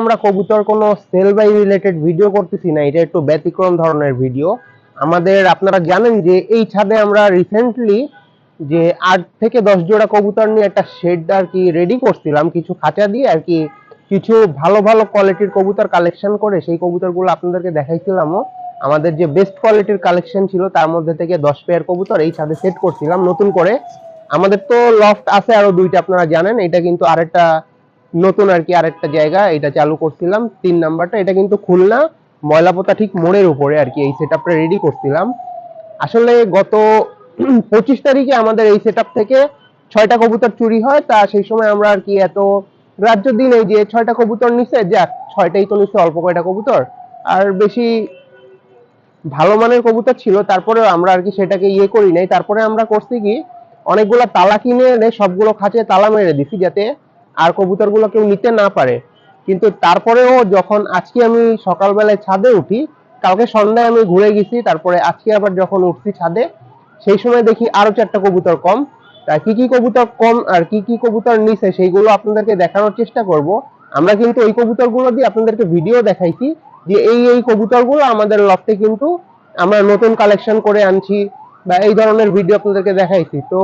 আমরা কবুতর কোনো সেল বাই রিলেটেড ভিডিও করতেছি না, এটা একটু ব্যতিক্রম ধরনের ভিডিও আমাদের, আপনারা জানেন যে এই ছাদে আমরা রিসেন্টলি যে আট থেকে দশ জোড়া কবুতর নিয়ে একটা শেড আর কি রেডি করছিলাম, কিছু খাঁচা দিয়ে আর কি কিছু ভালো ভালো কোয়ালিটির কবুতর কালেকশন করে সেই কবুতরগুলো আপনাদেরকে দেখাইছিলামও। আমাদের যে বেস্ট কোয়ালিটির কালেকশন ছিল, তার মধ্যে থেকে দশ পেয়ার কবুতর এই ছাদে সেট করছিলাম নতুন করে। আমাদের তো লফট আছে আরও দুইটা, আপনারা জানেন, এটা কিন্তু আরেকটা নতুন আর কি আরেকটা জায়গা, এটা চালু করছিলাম। তিন নাম্বারটা, এটা কিন্তু খুলনা, ময়লাপোতা ঠিক মোড়ের উপরে আর কি এই সেট রেডি করছিলাম। আসলে গত পঁচিশ তারিখে আমাদের এই সেট থেকে ছয়টা কবুতর চুরি হয়, তা সেই সময় আমরা আর কি এত গ্রাহ্য দিন এই যে ছয়টা কবুতর নিছে, যাক, ছয়টাই তো নিচ্ছে অল্প কয়টা কবুতর। আর বেশি ভালো মানের কবুতর ছিল তারপরে আমরা আর কি সেটাকে ইয়ে করি নাই। তারপরে আমরা করছি কি, অনেকগুলা তালা কিনে এনে সবগুলো খাঁচে তালা মেরে দিছি যাতে আর কবুতরগুলো কেউ নিতে না পারে। কিন্তু তারপরেও যখন আজকে আমি সকালবেলায় ছাদে উঠি, কালকে সন্ধ্যায় আমি ঘুরে গেছি, তারপরে আজকে আবার যখন উঠছি ছাদে, সেই সময় দেখি আরও চারটা কবুতর কম। তা কি কি কবুতর কম আর কি কি কবুতর নিছে, সেইগুলো আপনাদেরকে দেখানোর চেষ্টা করব। আমরা কিন্তু এই ওই কবুতরগুলো দিয়ে আপনাদেরকে ভিডিও দেখাইছি যে এই এই কবুতরগুলো আমাদের লফটে কিন্তু আমরা নতুন কালেকশন করে আনছি বা এই ধরনের ভিডিও আপনাদেরকে দেখাইছি। তো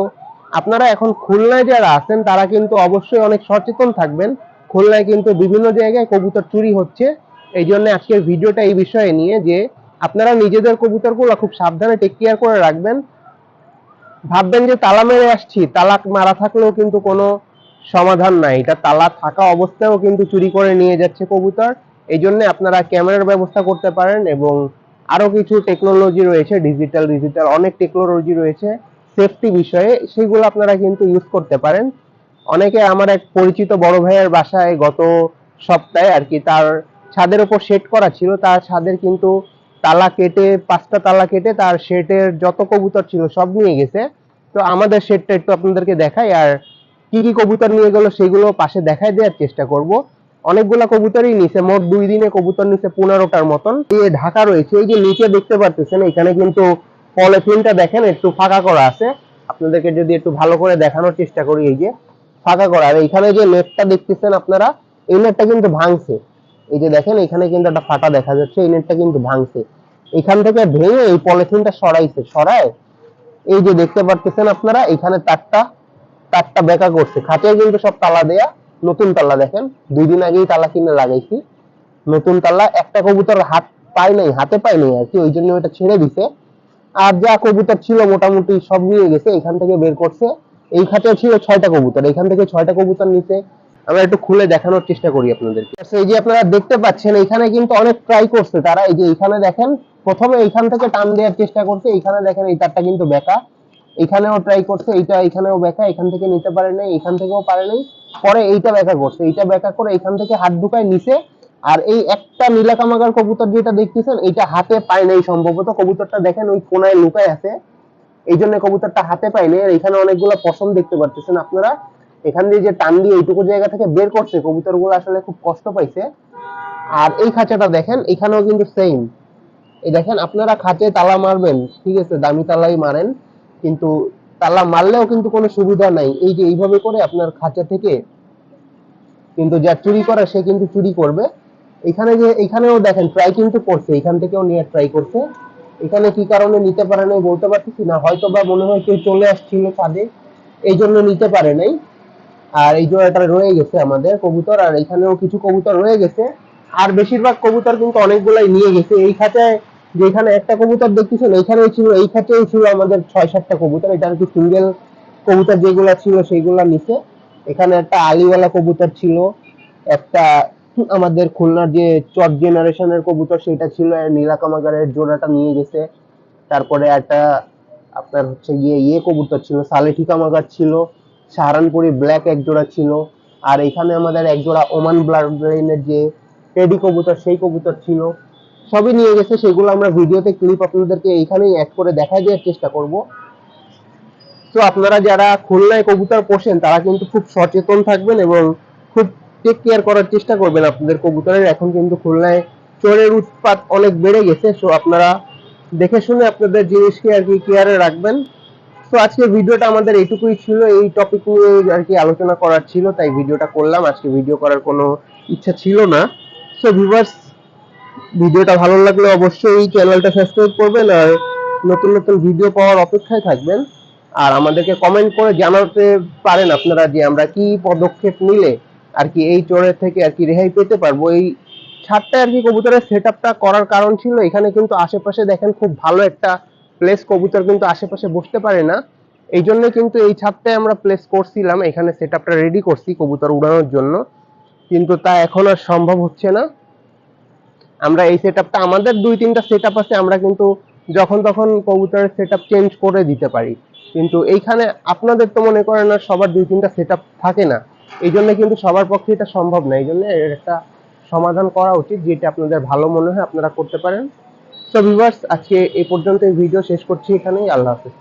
আপনারা এখন খুলনায় যারা আছেন, তারা কিন্তু অবশ্যই অনেক সচেতন থাকবেন। খুলনায় কিন্তু বিভিন্ন জায়গায় কবুতর চুরি হচ্ছে। এই জন্য আজকের ভিডিওটা এই বিষয়ে নিয়ে যে আপনারা নিজেদের কবুতরগুলো খুব সাবধানে টেক কেয়ার করে রাখবেন। ভাববেন যে তালা মেরে আসছি তালাক মারা থাকলেও কিন্তু কোনো সমাধান নাই। এটা তালা থাকা অবস্থায়ও কিন্তু চুরি করে নিয়ে যাচ্ছে কবুতর। এই জন্য আপনারা ক্যামেরার ব্যবস্থা করতে পারেন এবং আরও কিছু টেকনোলজি রয়েছে ডিজিটাল ডিজিটাল অনেক টেকনোলজি রয়েছে। সেফটি বিষয়ে সেগুলো আপনারা কিন্তু ইউজ করতে পারেন। অনেকে আমার এক পরিচিত বড় ভাইয়ের বাসায় গত সপ্তাহে আর কি তার ছাদের উপর সেট করা ছিল, তার ছাদের কিন্তু তালা কেটে, পাঁচটা তালা কেটে তার শেডের যত কবুতর ছিল সব নিয়ে গেছে। তো আমাদের শেডটা একটু আপনাদেরকে দেখাই আর কি কি কবুতর নিয়ে গেল সেগুলো পাশে দেখাই দেওয়ার চেষ্টা করব। অনেকগুলা কবুতরই নিছে, মোট দুই দিনে কবুতর নিছে পনেরোটার মতন। এই ঢাকা রয়েছে, এই যে নিচে দেখতে পারতেছেন, এখানে কিন্তু পলিথিনটা দেখেন, একটু ফাঁকা করা আছে। আপনাদেরকে যদি একটু ভালো করে দেখানোর চেষ্টা করি, এই যে ফাঁকা করা। আর এইখানে যে নেটটা দেখতেছেন আপনারা, এই নেটটা কিন্তু ভাঙছে। এই যে দেখেন এখানে কিন্তু একটা ফাটা দেখা যাচ্ছে, এই নেটটা কিন্তু ভাঙছে। এখান থেকে ভেঙে এই পলিথিনটা সরাইছে। সরায় এই যে দেখতে পারতেছেন আপনারা এখানে তারটা তারটা বেকা করছে। খাঁচে কিন্তু সব তালা দেয়া, নতুন তালা দেখেন। দুই দিন আগেই তালা কিনে লাগাইছি। নতুন তালা, একটা কবুতর হাত পায় নাই, হাতে পায় নাই আর কি, ওই জন্য ওটা ছেড়ে দিছে। আর যা কবুতর ছিল মোটামুটি সব নিয়ে গেছে এখান থেকে বের করছে। এই খাতে ছিল ছয়টা কবুতর এখান থেকে ছয়টা কবুতর নিচে আমরা একটু খুলে দেখানোর চেষ্টা করি আপনাদেরকে। আচ্ছা, এই যে আপনারা দেখতে পাচ্ছেন এখানে কিন্তু অনেক ট্রাই করছে তারা। এই যে এখানে দেখেন প্রথমে এইখান থেকে টান দেওয়ার চেষ্টা করছে। এখানে দেখেন এই তারটা কিন্তু বেকা। এখানেও ট্রাই করছে এইটা এখানেও বেকা এখান থেকে নিতে পারে নাই এখান থেকেও পারে নাই। পরে এইটা বেকা করছে এইটা বেকা করে এখান থেকে হাত ঢুকায় নিচে আর এই একটা নীলা কামাগার কবুতর যেটা দেখতেছেন, এইটা হাতে পায় নাই সম্ভবত। কবুতরটা দেখেন, ওই কোনায় লুকায় আছে। এই জন্য কবুতরটা হাতে পায়নি আর এখানে অনেকগুলো পশম দেখতে পাচ্ছেন আপনারা। এখান দিয়ে যে টান দিয়ে এইটুকু জায়গা থেকে বের করছে, কবুতরগুলো আসলে খুব কষ্ট পাইছে। আর এই খাঁচাটা দেখেন, এখানেও কিন্তু সেম এই দেখেন, আপনারা খাঁচে তালা মারবেন, ঠিক আছে, দামি তালাই মারেন, কিন্তু তালা মারলেও কিন্তু কোনো সুবিধা নাই। এই যে এইভাবে করে আপনার খাঁচা থেকে কিন্তু যা চুরি করে সে কিন্তু চুরি করবে। এখানে যে, এখানেও দেখেন ট্রাই কিন্তু করছে, এখান থেকেও নিয়ে ট্রাই করছে। এখানে কি কারণে নিতে পারে নাই বলতে পারতেছি না হয়তো বা মনে হয় কেউ চলে আসছিল ছাদে এই জন্য নিতে পারে নাই। আর এই জোড়াটা রয়ে গেছে আমাদের কবুতর, আর এখানেও কিছু কবুতর রয়ে গেছে। আর বেশিরভাগ কবুতর কিন্তু অনেকগুলাই নিয়ে গেছে। এই খাঁচায় যেখানে একটা কবুতর দেখতেছেন, এইখানেই ছিল, এই খাঁচাই ছিল আমাদের ছয় সাতটা কবুতর, এটা আর কি সিঙ্গেল কবুতর যেগুলা ছিল সেইগুলা নিচে এখানে একটা আলিওয়ালা কবুতর ছিল, একটা আমাদের খুলনার যে চট জেনারেশনের কবুতর সেটা ছিল, আর নীলা কামাগারের জোড়াটা নিয়ে গেছে। তারপরে একটা আপনার হচ্ছে গিয়ে ইয়ে কবুতর ছিল, সালেঠি কামাগার ছিল, সাহারানপুরি ব্ল্যাক এক জোড়া ছিল, আর এখানে আমাদের এক জোড়া ওমান ব্লাড লাইনের যে টেডি কবুতর, সেই কবুতর ছিল। সবই নিয়ে গেছে, সেগুলো আমরা ভিডিওতে ক্লিপ আপনাদেরকে এইখানেই অ্যাড করে দেখা দেওয়ার চেষ্টা করব। তো আপনারা যারা খুলনায় কবুতর পোষেন, তারা কিন্তু খুব সচেতন থাকবেন এবং খুব টেক কেয়ার করার চেষ্টা করবেন আপনাদের কবুতরের। এখন কিন্তু খুলনায় চোরের উৎপাত অনেক বেড়ে গেছে সো আপনারা দেখে শুনে আপনাদের জিনিসকে আর কি কেয়ারে রাখবেন। তো আজকে ভিডিওটা আমাদের এইটুকুই ছিল, এই টপিক নিয়ে আর কি আলোচনা করার ছিল, তাই ভিডিওটা করলাম। আজকে ভিডিও করার কোনো ইচ্ছা ছিল না। সো ভিউয়ার্স ভিডিওটা ভালো লাগলে অবশ্যই এই চ্যানেলটা সাবস্ক্রাইব করবেন আর নতুন নতুন ভিডিও পাওয়ার অপেক্ষায় থাকবেন। আর আমাদেরকে কমেন্ট করে জানাতে পারেন আপনারা যে আমরা কি পদক্ষেপ নিলে আর কি এই চোরের থেকে আর কি রেহাই পেতে পারব। এই ছাদটা আর কি কবুতরের সেট করার কারণ ছিল, এখানে কিন্তু আশেপাশে দেখেন খুব ভালো একটা প্লেস কবুতর কিন্তু আশেপাশে বসতে পারে না। এই জন্য কিন্তু এই ছাদটায় আমরা প্লেস করছিলাম, এখানে সেট রেডি করছি কবুতর উড়ানোর জন্য। কিন্তু তা এখন আর সম্ভব হচ্ছে না। আমরা এই সেট আমাদের দুই তিনটা সেট আছে, আমরা কিন্তু যখন তখন কবুতরের সেট চেঞ্জ করে দিতে পারি। কিন্তু এইখানে আপনাদের তো মনে করেন না সবার দুই তিনটা সেট থাকে না। এই জন্য কিন্তু সবার পক্ষে এটা সম্ভব না। এই জন্য এর একটা সমাধান করা উচিত, যেটা আপনাদের ভালো মনে হয়, আপনারা করতে পারেন। সো ভিউয়ার্স আজকে এই পর্যন্ত ভিডিও শেষ করছি এখানেই। আল্লাহ হাফেজ।